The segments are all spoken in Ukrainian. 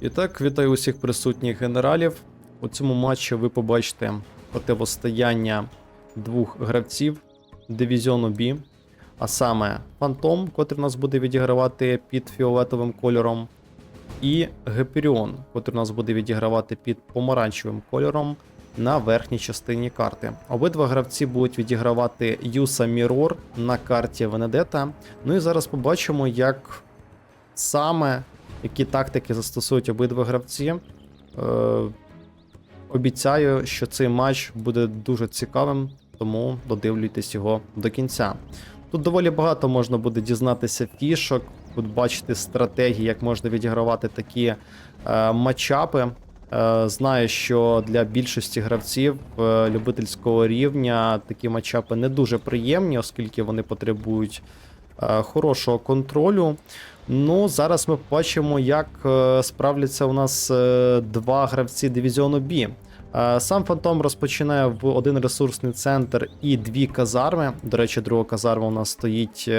І так, вітаю усіх присутніх генералів. У цьому матчі ви побачите противостояння двох гравців дивізіону B, а саме Фантом, котрий нас буде відігравати під фіолетовим кольором, і Геперіон, котрий нас буде відігравати під помаранчевим кольором на верхній частині карти. Обидва гравці будуть відігравати Юса Мірор на карті Венедета. Ну і зараз побачимо, як саме які тактики застосують обидва гравці. Е, обіцяю, що цей матч буде дуже цікавим, тому додивлюйтесь його до кінця. Тут доволі багато можна буде дізнатися фішок, тут бачити стратегії, як можна відігравати такі е, матчапи. Е, знаю, що для більшості гравців е, любительського рівня такі матчапи не дуже приємні, оскільки вони потребують е, хорошого контролю. Ну, зараз ми бачимо, як е, справляться у нас е, два гравці дивізіону B. Е, Сам Фантом розпочинає в один ресурсний центр і дві казарми. До речі, друга казарма у нас стоїть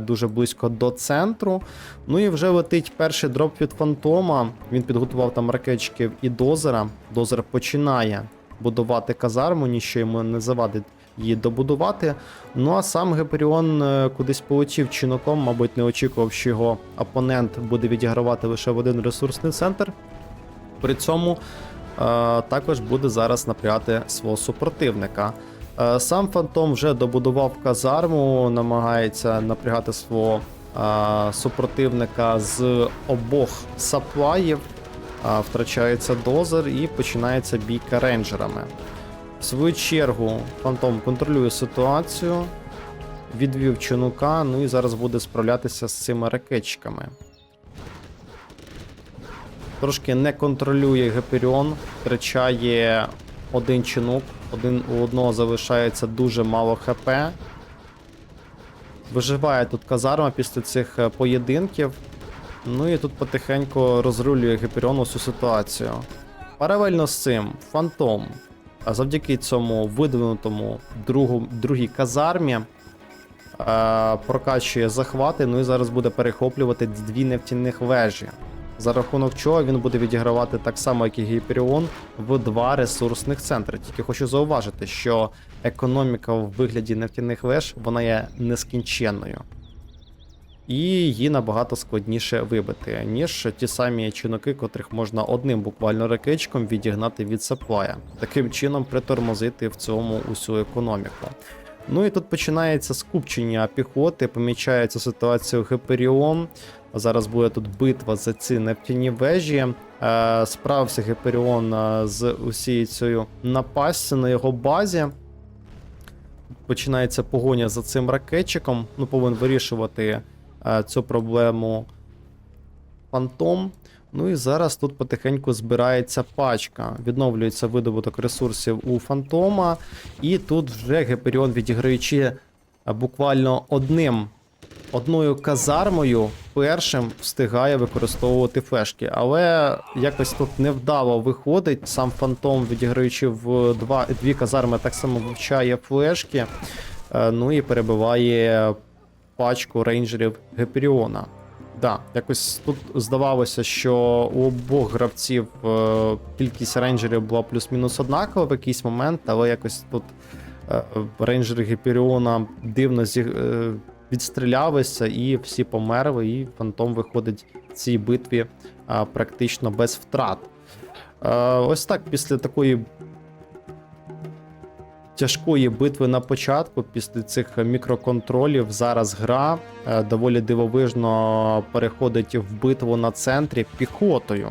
дуже близько до центру. Ну і вже летить перший дроп від Фантома. Він підготував там ракетчиків і дозера. Дозер починає будувати казарму, ніщо йому не завадить її добудувати. Ну а сам Геперіон е, кудись полетів чиноком, мабуть, не очікував, що його опонент буде відігравати лише в один ресурсний центр. При цьому е, також буде зараз напрягати свого супротивника. Е, сам Фантом вже добудував казарму, намагається напрягати свого е, супротивника з обох саплаїв. Е, втрачається дозер і починається бійка рейнджерами. В свою чергу, Фантом контролює ситуацію, відвів чинука, ну і зараз буде справлятися з цими ракетчиками. Трошки не контролює Геперіон, втрачає один чинук, один у одного залишається дуже мало ХП. Виживає тут казарма після цих е, поєдинків. Ну і тут потихеньку розрулює Геперіон усю ситуацію. Паралельно з цим, Фантом, завдяки цьому видвинутому другу, другій казармі е, прокачує захвати, ну і зараз буде перехоплювати дві нефтяних вежі. За рахунок чого він буде відігравати так само, як і Гіперіон, в два ресурсних центри. Тільки хочу зауважити, що економіка в вигляді нефтяних веж вона є нескінченною. І її набагато складніше вибити, ніж ті самі чиноки, котрих можна одним буквально ракетчиком відігнати від саплая. Таким чином притормозити в цьому усю економіку. Ну і тут починається скупчення піхоти, помічається ситуація Геперіон. Зараз буде тут битва за ці нефтяні вежі. Е, справився Геперіон е, з усією цією напастю на його базі. Починається погоня за цим ракетчиком. Ну, повинен вирішувати цю проблему Фантом. Ну і зараз тут потихеньку збирається пачка. Відновлюється видобуток ресурсів у Фантома. І тут вже Геперіон, відіграючи е, буквально одним, одною казармою, першим встигає використовувати флешки. Але якось тут невдало виходить. Сам Фантом, відіграючи в два, дві казарми, так само вивчає флешки. е, Ну і перебиває пачку рейнджерів Геперіона. Да, якось тут здавалося, що у обох гравців е, кількість рейнджерів була плюс-мінус однакова в якийсь момент, але якось тут е, рейнджери Гіперіона дивно зі, е, відстрілялися і всі померли, і фантом виходить в цій битві е, практично без втрат. Е, ось так, після такої тяжкої битви на початку, після цих мікроконтролів, зараз гра е, доволі дивовижно переходить в битву на центрі піхотою.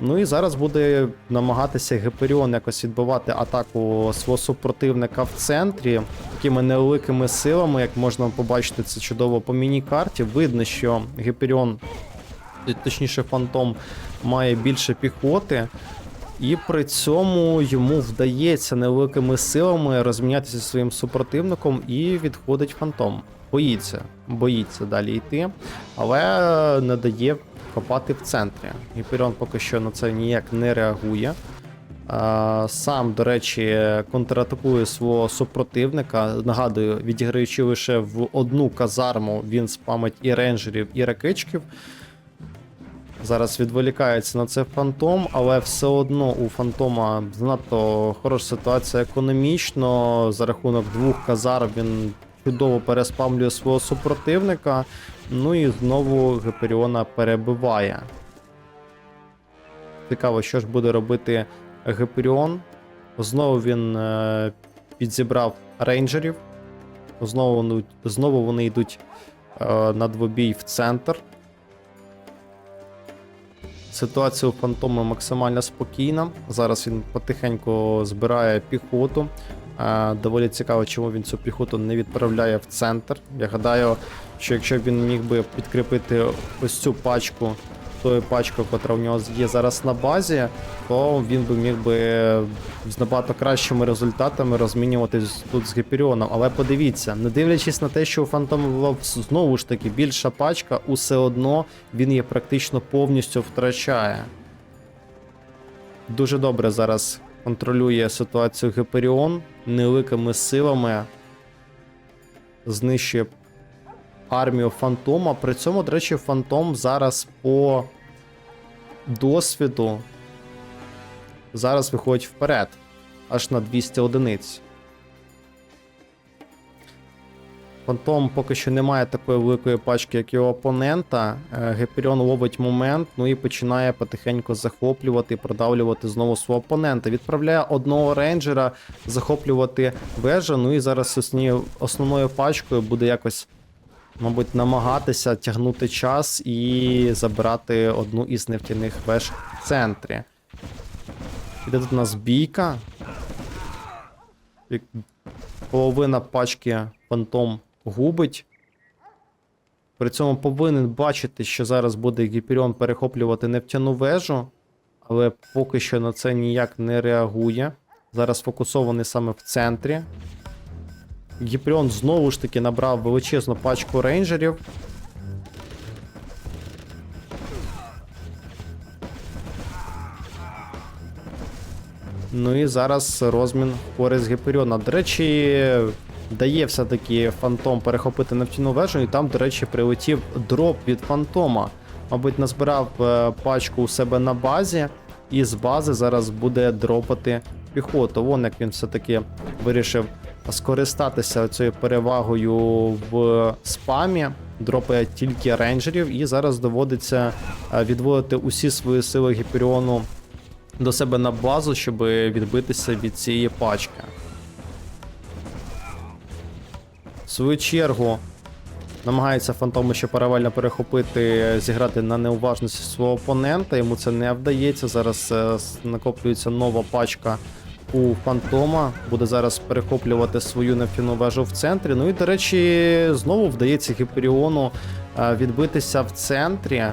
Ну і зараз буде намагатися Геперіон якось відбивати атаку свого супротивника в центрі такими невеликими силами, як можна побачити це чудово по міні-карті. Видно, що Геперіон, точніше, Фантом, має більше піхоти. І при цьому йому вдається невеликими силами розмінятися зі своїм супротивником і відходить фантом. Боїться, боїться далі йти, але не дає копати в центрі. Гіперіон поки що на це ніяк не реагує. Сам, до речі, контратакує свого супротивника. Нагадую, відіграючи лише в одну казарму, він спамить і рейнджерів, і ракетчиків. Зараз відволікається на це фантом, але все одно у фантома занадто хороша ситуація економічно. За рахунок двох казар він чудово переспамлює свого супротивника. Ну і знову Геперіона перебиває. Цікаво, що ж буде робити Геперіон. Знову він е, підзібрав рейнджерів. Знову вони, знову вони йдуть е, на двобій в центр. Ситуація у Фантома максимально спокійна. Зараз він потихеньку збирає піхоту. Е, Доволі цікаво, чому він цю піхоту не відправляє в центр. Я гадаю, що якщо він міг би підкріпити ось цю пачку тою пачкою, яка в нього є зараз на базі, то він би міг би з набагато кращими результатами розмінюватись тут з Гіперіоном. Але подивіться, не дивлячись на те, що у Фантома була знову ж таки більша пачка, усе одно він її практично повністю втрачає. Дуже добре зараз контролює ситуацію Гіперіон невеликими силами. Знищує армію Фантома. При цьому, до речі, Фантом зараз по досвіду зараз виходить вперед, аж на 200 одиниць. Фантом поки що не має такої великої пачки, як його опонента. Е, Геперіон ловить момент, ну і починає потихеньку захоплювати і продавлювати знову свого опонента. Відправляє одного рейнджера захоплювати вежу. Ну і зараз основною пачкою буде якось мабуть, намагатися тягнути час і забирати одну із нефтяних веж в центрі. Іде тут у нас бійка. Половина пачки фантом губить. При цьому повинен бачити, що зараз буде Гіперіон перехоплювати нефтяну вежу, але поки що на це ніяк не реагує. Зараз фокусований саме в центрі. Гіперіон знову ж таки набрав величезну пачку рейнджерів. Ну і зараз розмін користь Гіперіона. До речі, дає все-таки фантом перехопити нефтяну вежу, і там, до речі, прилетів дроп від фантома. Мабуть, назбирав е, пачку у себе на базі, і з бази зараз буде дропати піхоту. Вон як він все-таки вирішив скористатися цією перевагою в спамі. Дропає тільки рейнджерів, і зараз доводиться е, відводити усі свої сили Гіперіону до себе на базу, щоб відбитися від цієї пачки. В свою чергу намагається фантоми ще паралельно перехопити, зіграти на неуважності свого опонента. Йому це не вдається. Зараз е, накоплюється нова пачка у фантома. Буде зараз перехоплювати свою нефтяну вежу в центрі. Ну і, до речі, знову вдається Гіперіону е, відбитися в центрі.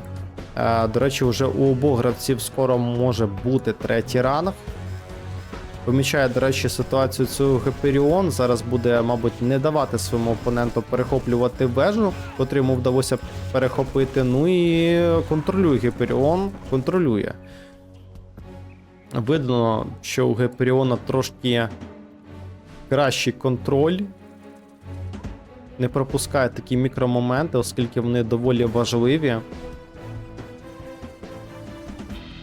Е, До речі, вже у обох гравців скоро може бути третій ранг. Помічає, до речі, ситуацію цю Геперіон. Зараз буде, мабуть, не давати своєму опоненту перехоплювати вежу, котру йому вдалося перехопити. Ну і контролює Геперіон, контролює. Видно, що у Геперіона трошки кращий контроль. Не пропускає такі мікромоменти, оскільки вони доволі важливі.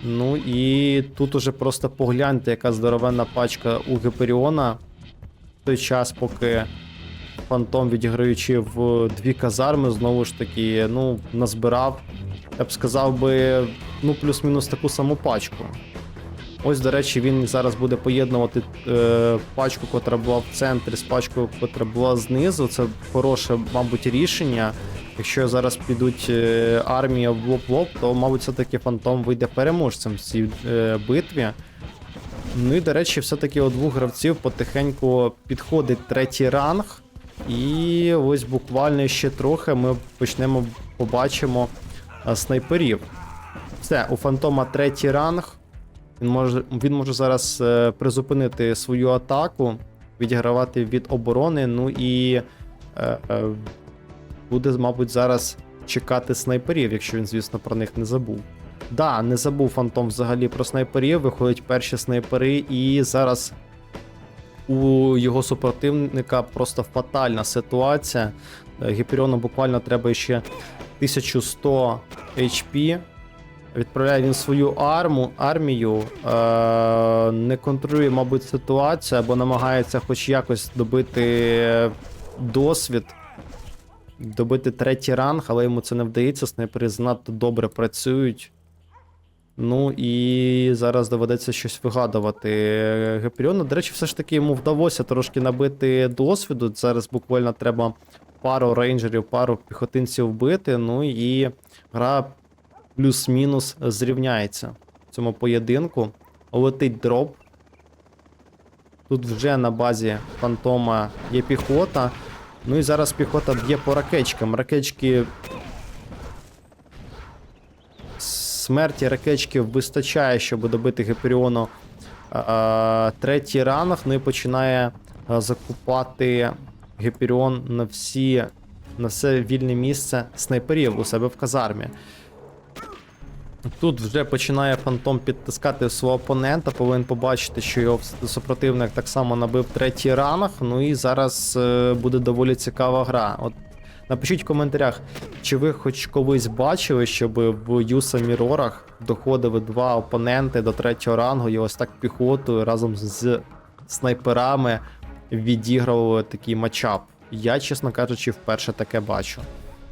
Ну і тут уже просто погляньте, яка здоровенна пачка у Геперіона. В той час, поки Фантом, відіграючи в дві казарми, знову ж таки, ну, назбирав, я б сказав би, ну, плюс-мінус таку саму пачку. Ось, до речі, він зараз буде поєднувати е, пачку, котра була в центрі, з пачкою, котра була знизу. Це хороше, мабуть, рішення. Якщо зараз підуть е, армія в лоб-лоб, то, мабуть, все-таки Фантом вийде переможцем в цій е, битві. Ну і, до речі, все-таки у двох гравців потихеньку підходить третій ранг. І ось буквально ще трохи ми почнемо побачимо е, снайперів. Все, у Фантома третій ранг. Він може, він може зараз е, призупинити свою атаку, відігравати від оборони. Ну і е, е, буде, мабуть, зараз чекати снайперів, якщо він, звісно, про них не забув. Да, не забув Фантом взагалі про снайперів. Виходять перші снайпери, і зараз у його супротивника просто фатальна ситуація. Е, Гіперіону буквально треба ще 1100 HP. Відправляє він свою арму, армію, е, не контролює, мабуть, ситуацію або намагається хоч якось добити досвід, добити третій ранг, але йому це не вдається. Снайпери занадто добре працюють. Ну і зараз доведеться щось вигадувати. Геперіону, до речі, все ж таки йому вдалося трошки набити досвіду. Зараз буквально треба пару рейнджерів, пару піхотинців вбити. Ну і гра плюс-мінус зрівняється в цьому поєдинку. Летить дроп. Тут вже на базі фантома є піхота. Ну і зараз піхота б'є по ракечкам. Ракечки. Смерті ракечків вистачає, щоб добити Гіперіону третій ранг. Ну і починає закупати Гіперіон на всі на все вільне місце снайперів у себе в казармі. Тут вже починає фантом підтискати свого опонента. Повинен побачити, що його супротивник так само набив третій ранг. Ну і зараз е, буде доволі цікава гра. От напишіть в коментарях, чи ви хоч колись бачили, щоб в Юса Мірорах доходили два опоненти до третього рангу і ось так піхотою разом з снайперами відігрували такий матчап. Я, чесно кажучи, вперше таке бачу.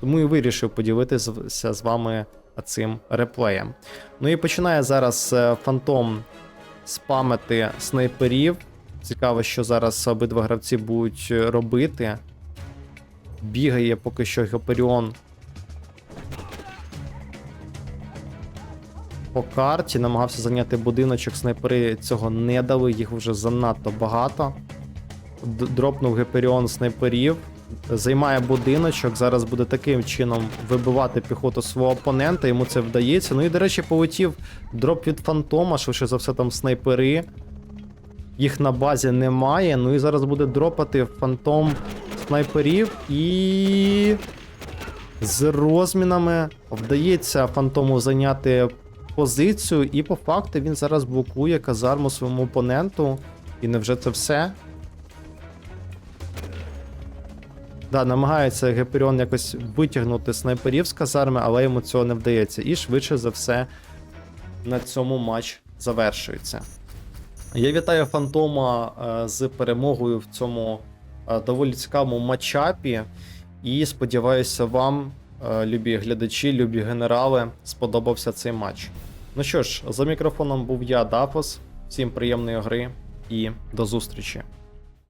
Тому і вирішив поділитися з вами цим реплеєм. Ну і починає зараз е, Фантом спамити снайперів. Цікаво, що зараз обидва гравці будуть е, робити. Бігає поки що Геперіон по карті, намагався зайняти будиночок, снайпери цього не дали, їх вже занадто багато. Дропнув Геперіон снайперів, займає будиночок. Зараз буде таким чином вибивати піхоту свого опонента. Йому це вдається. Ну і, до речі, полетів дроп від Фантома, швидше за все там снайпери. Їх на базі немає. Ну і зараз буде дропати Фантом снайперів і. З розмінами вдається Фантому зайняти позицію, і по факту він зараз блокує казарму своєму опоненту. І невже це все? Да, намагається Геперіон якось витягнути снайперів з казарми, але йому цього не вдається. І швидше за все на цьому матч завершується. Я вітаю Фантома е, з перемогою в цьому е, доволі цікавому матчапі. І сподіваюся, вам, е, любі глядачі, любі генерали, сподобався цей матч. Ну що ж, за мікрофоном був я, Дафос. Всім приємної гри і до зустрічі.